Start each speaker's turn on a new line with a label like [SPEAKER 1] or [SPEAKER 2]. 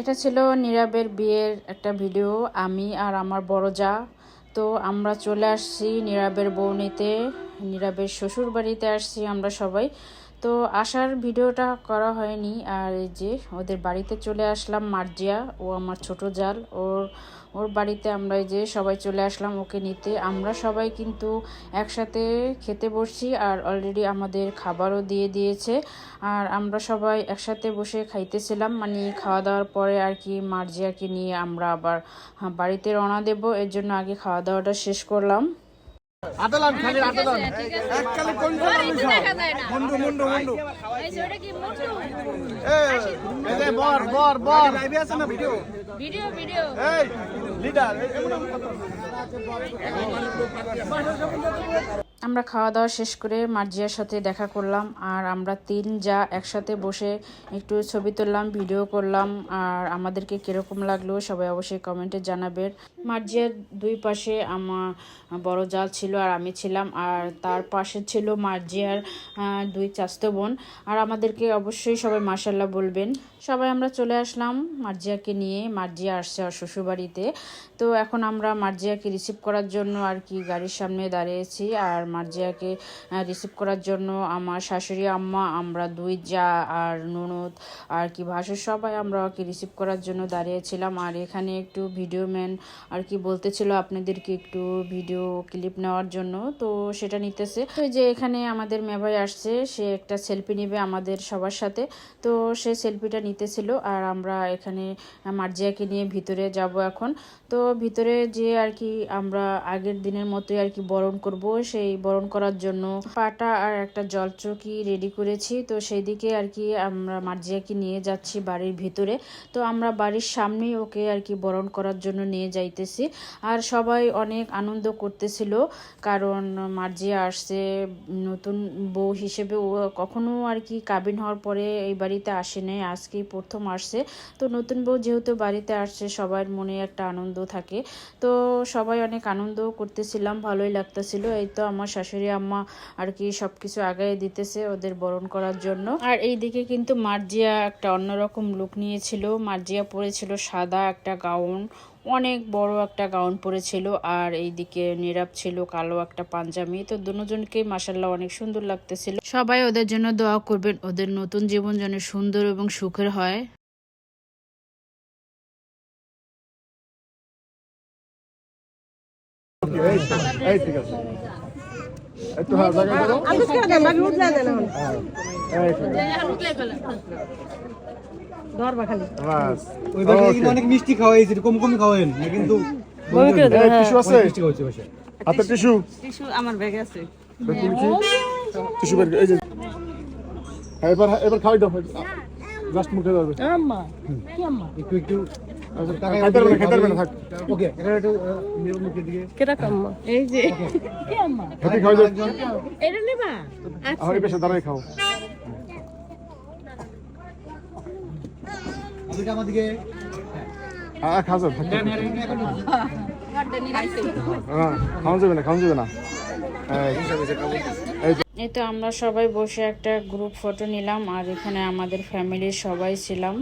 [SPEAKER 1] এটা ছিল নীরবের বিয়ের একটা ভিডিও, আমি আর আমার বড় যা। তো আমরা চলে আসছি নীরবের বৌনিতে নীরবের শ্বশুর বাড়িতে আসছি আমরা সবাই। তো আসার ভিডিওটা করা হয়নি। আর এই যে ওদের বাড়িতে চলে আসলাম মার্জিয়া ও আমার ছোট জাল। ওর ওর বাড়িতে আমরা এই যে সবাই চলে আসলাম ওকে নিতে। আমরা সবাই কিন্তু একসাথে খেতে বসছি আর অলরেডি আমাদের খাবারও দিয়ে দিয়েছে। আর আমরা সবাই একসাথে বসে খাইতেছিলাম। মানে খাওয়া দাওয়ার পরে আর কি মার্জিয়াকে নিয়ে আমরা আবার হ্যাঁ, বাড়িতে রওনা দেব। এর জন্য আগে খাওয়া দাওয়াটা শেষ করলাম।
[SPEAKER 2] আটালান খালি আটালান এককালে কোন
[SPEAKER 3] দেখা যায় না।
[SPEAKER 2] মুন্ডু মুন্ডু মুন্ডু
[SPEAKER 3] এই যে কি মোটু
[SPEAKER 2] এই এই যে বর বর বর। লাইভে আছে না ভিডিও
[SPEAKER 3] ভিডিও ভিডিও
[SPEAKER 2] এই লিডার
[SPEAKER 1] আমরা খাওয়া দাওয়া শেষ করে মার্জিয়ার সাথে দেখা করলাম আর আমরা তিন যা একসাথে বসে একটু ছবি তুললাম, ভিডিও করলাম আর আমাদেরকে কীরকম লাগল সবাই অবশ্যই কমেন্টে জানাবেন। মার্জিয়ার দুই পাশে আমার বড় জাল ছিল আর আমি ছিলাম আর তার পাশে ছিল মার্জিয়ার দুই চাস্তো বোন। আর আমাদেরকে অবশ্যই সবাই মার্শাল্লাহ বলবেন। সবাই আমরা চলে আসলাম মার্জিয়াকে নিয়ে। মার্জিয়া আসছে আর শ্বশুরবাড়িতে। তো এখন আমরা মার্জিয়াকে রিসিভ করার জন্য আর কি গাড়ির সামনে দাঁড়িয়েছি আর মার্জিয়াকে রিসিভ করার জন্য আমার শাশুড়ি, আম্মা, আমরা দুই, যা আর ননদ আর কি ভাসুর সবাই আমরা ওকে রিসিভ করার জন্য দাঁড়িয়েছিলাম। আর এখানে একটু ভিডিও ম্যান আর কি বলতেছিল আপনাদেরকে একটু ভিডিও ক্লিপ নেওয়ার জন্য, তো সেটা নিতেছে। তো যে এখানে আমাদের মেভাই আসছে, সে একটা সেলফি নেবে আমাদের সবার সাথে, তো সে সেলফিটা নিতেছিল। আর আমরা এখানে মার্জিয়াকে নিয়ে ভিতরে যাব এখন। তো ভিতরে যে আর কি আমরা আগের দিনের মতোই আর কি বরণ করব, সেই বরণ করার জন্য পাটা আর একটা জলচৌকি রেডি করেছি। তো সেই দিকে আর কি আমরা মার্জিয়াকে নিয়ে যাচ্ছি বাড়ির ভিতরে। তো আমরা বাড়ির সামনেই ওকে আর কি বরণ করার জন্য নিয়ে যাইতেছি। আর সবাই অনেক আনন্দ করতেছিল, কারণ মার্জিয়া আসছে নতুন বউ হিসেবে। ও কখনো আর কি কাবিন হওয়ার পরে এই বাড়িতে আসে নাই, আজকেই প্রথম আসছে। তো নতুন বউ যেহেতু বাড়িতে আসছে, সবার মনে একটা আনন্দ থাকে। তো সবাই অনেক আনন্দ করতেছিলাম, ভালোই লাগতেছিল। এই তো আমার শাশুড়ি আম্মা আর কি সব কিছু আগায় দিতেছে ওদের বরণ করার জন্য। আর এই দিকে কিন্তু মার্জিয়া একটা অন্যরকম লুক নিয়েছিল। মার্জিয়া পরেছিল সাদা একটা গাউন অনেক বড় একটা গাউন পরেছিল। আর এইদিকে নীরব ছিল কালো একটা পাঞ্জাবি। তো দুজনকেই মাসাল্লাহ অনেক সুন্দর লাগতেছিল। সবাই ওদের জন্য দোয়া করবেন ওদের নতুন জীবন যেন সুন্দর এবং সুখের হয়।
[SPEAKER 2] এই ঠিক আছে। একটু হ্যাঁ জায়গা দাও
[SPEAKER 4] আমি করে দেন ধরবা খালি
[SPEAKER 2] বাস
[SPEAKER 5] ওই অনেক মিষ্টি খাওয়াইছে কম কম খাওয়াইন না কিন্তু
[SPEAKER 2] আছে
[SPEAKER 5] মিষ্টি খাওয়াইছে
[SPEAKER 2] হাতে টিস্যু
[SPEAKER 4] টিস্যু আমার ব্যাগে আছে
[SPEAKER 2] টিস্যু এই যে হ্যাঁ, এবার এবার খাওয়াই দাও জাস্ট মুখে ধরবে
[SPEAKER 4] আম্মা কি আম্মা
[SPEAKER 5] একটু একটু
[SPEAKER 4] যে এটা নেবা?
[SPEAKER 2] দাঁড়াই খাও। খাওয়া যাবে হ্যাঁ খাওয়া যাবে না খাওয়া যাবে না।
[SPEAKER 1] এই তো আমরা সবাই বসে একটা গ্রুপ ফটো নিলাম আর এখানে আমাদের ফ্যামিলির সবাই ছিলাম।